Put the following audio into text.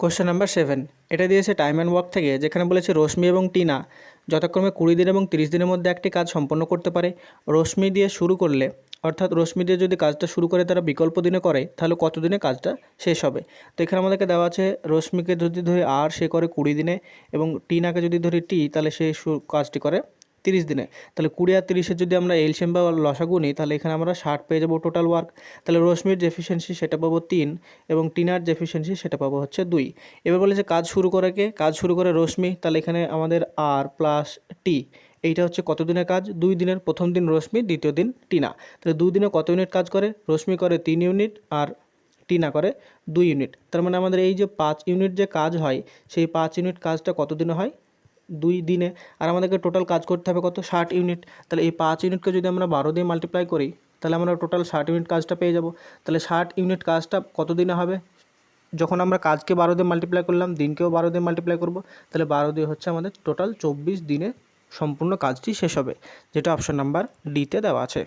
Question number seven এটা দিয়েছে time and work থেকে যেখানে বলেছে রশ্মি এবং টিনা যথাক্রমে কুড়ি দিন এবং তিরিশ দিনের মধ্যে একটি কাজ সম্পন্ন করতে পারে। রশ্মি দিয়ে শুরু করলে, অর্থাৎ রশ্মি দিয়ে যদি কাজটা শুরু করে তারা বিকল্প দিনে করে, তাহলে কত দিনে কাজটা শেষ হবে? তো এখানে আমাদেরকে দেওয়া আছে, রশ্মিকে যদি ধরি আর সে করে কুড়ি দিনে এবং টিনাকে যদি ধরি টি তাহলে সে কাজটি করে তিরিশ দিনে। তাহলে কুড়ি আর তিরিশের যদি আমরা এলসিএম বা লসাগু নিই, তাহলে এখানে আমরা ষাট পেয়ে যাব টোটাল ওয়ার্ক তাহলে রশ্মির যে এফিসিয়েন্সি সেটা পাবো তিন এবং টিনার যে এফিসিয়েন্সি সেটা পাবো হচ্ছে দুই। এবার বলে যে কাজ শুরু করে কে? কাজ শুরু করে রশ্মি। তাহলে এখানে আমাদের আর প্লাস টি এইটা হচ্ছে কত দিনের কাজ? দুই দিনের। প্রথম দিন রশ্মি, দ্বিতীয় দিন টিনা। তাহলে দুই দিনে কত ইউনিট কাজ করে? রশ্মি করে তিন ইউনিট আর টিনা করে দুই ইউনিট তার মানে আমাদের এই যে পাঁচ ইউনিট যে কাজ হয়, সেই পাঁচ ইউনিট কাজটা কত দিনে হয়? দুই দিনে। আর আমাদেরকে টোটাল কাজ করতে হবে কত? ষাট ইউনিট তাহলে এই পাঁচ ইউনিটকে যদি আমরা বারো দিয়ে মাল্টিপ্লাই করি, তাহলে আমরা টোটাল ষাট ইউনিট কাজটা পেয়ে যাব। তাহলে ষাট ইউনিট কাজটা কত দিনে হবে? যখন আমরা কাজকে বারো দিয়ে মাল্টিপ্লাই করলাম, দিনকেও বারো দিয়ে মাল্টিপ্লাই করব, তাহলে বারো দিয়ে হচ্ছে আমাদের টোটাল চব্বিশ দিনে সম্পূর্ণ কাজটি শেষ হবে, যেটা অপশন নাম্বার ডিতে দেওয়া আছে।